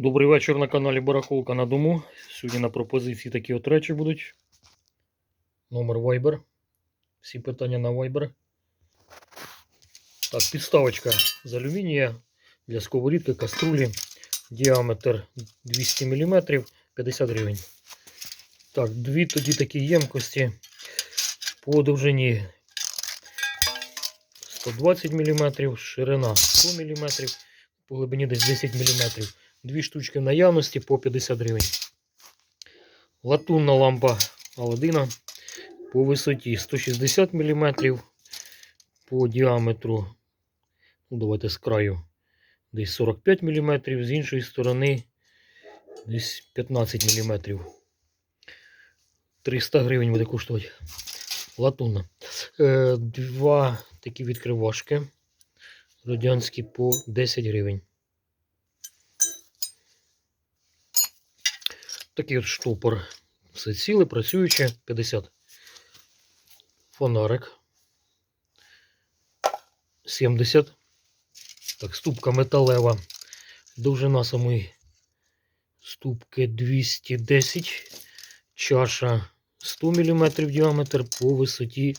Добрий вечір на каналі Барахолка на дому. Сьогодні на пропозиції такі от речі будуть. Номер Viber. Всі питання на Viber. Так, підставочка з алюмінія для сковорідки, каструлі. Діаметр 200 мм, 50 гривень. Так, дві тоді такі ємкості по довжині 120 мм, ширина 100 мм, по глибині десь 10 мм. Дві штучки в наявності по 50 гривень. Латунна лампа Аладдина по висоті 160 мм, по діаметру, ну давайте з краю, десь 45 мм, з іншої сторони десь 15 мм. 300 гривень буде коштувати. Латунна. Е, два такі відкривашки радянські по 10 гривень. Такий от штопор. Все ціле, працююче, 50. Фонарик. 70. Так, ступка металева. Довжина самої ступки 210. Чаша 100 мм діаметр по висоті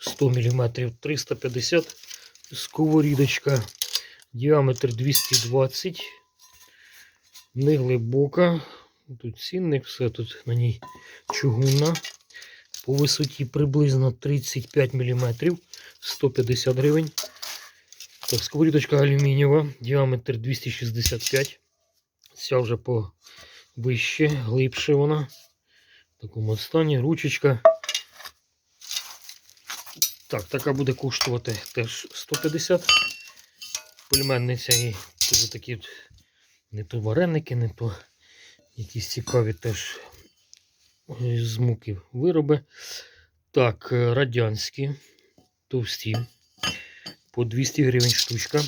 100 мм. 350. Сковорідочка. Діаметр 220. Неглибока. Тут цінник, все тут на ній чугунна. По висоті приблизно 35 мм, 150 гривень. Так, сковорідочка алюмінієва, діаметр 265. Ця вже по вище, глибше вона. В такому стані. Ручечка. Так, така буде коштувати теж 150. Пельменниця і такі не то вареники, не то якісь цікаві теж з муки вироби. Так, е, радянські, товсті. По 200 гривень штучка.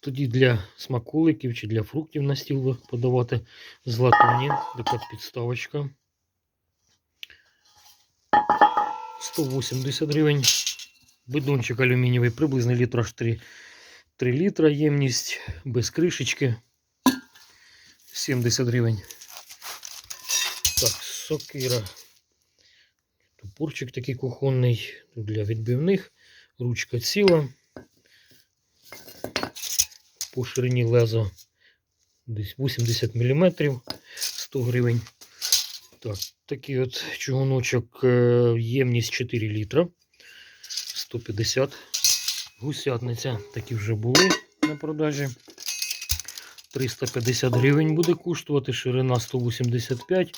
Тоді для смаколиків чи для фруктів на стіл подавати з латуні. Така підставочка. 180 гривень. Бидончик алюмінієвий, приблизно літраж 3, 3 літра ємність, без кришечки. 70 гривень. Так, сокира. Топорчик такий кухонний. Для відбивних. Ручка ціла. По ширині лезо десь 80 мм. 100 гривень. Так, такий от чугуночок, е, ємність 4 літра. 150. Гусятниця. Такі вже були на продажі. 350 гривень буде коштувати, ширина 185,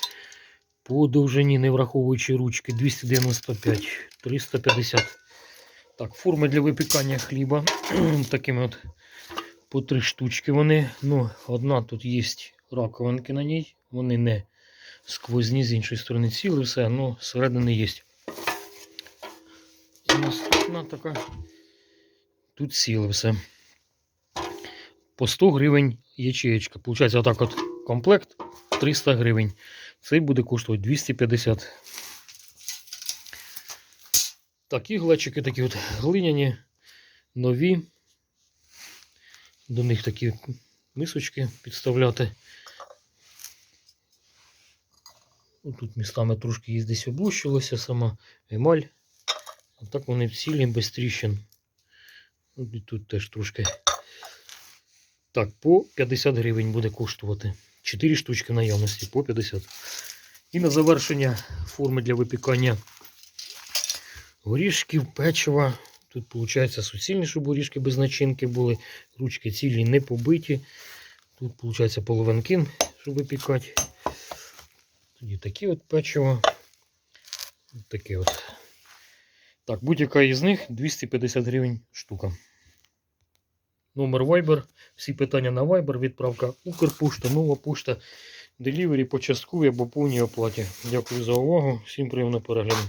по довжині, не враховуючи ручки, 295, 350. Так, форми для випікання хліба. Такими от по три штучки вони. Ну, одна тут є раковинки на ній. Вони не сквозні, з іншої сторони ціле все, ну, зсередини є. І наступна така. Тут ціле все по 100 гривень ячеєчка. Получається, отак от комплект 300 гривень. Цей буде коштувати 250. Такі глечики такі от глиняні, нові. До них такі мисочки підставляти. Ну, Тут містами трошки є десь облущилося сама емаль. А так вони цілі без тріщин. І тут теж трошки. Так, по 50 гривень буде коштувати. 4 штучки наявності по 50. І на завершення форми для випікання горішків, печива. Тут, виходить, суцільні, щоб горішки без начинки були. Ручки цілі не побиті. Тут, виходить, половинки, щоб випікати. Тоді такі от печиво. Таке от. Так, будь-яка із них 250 гривень штука. Номер Viber. Всі питання на Viber, відправка Укрпошта, нова пошта, делівері по частковій або повній оплаті. Дякую за увагу. Всім приємного перегляду.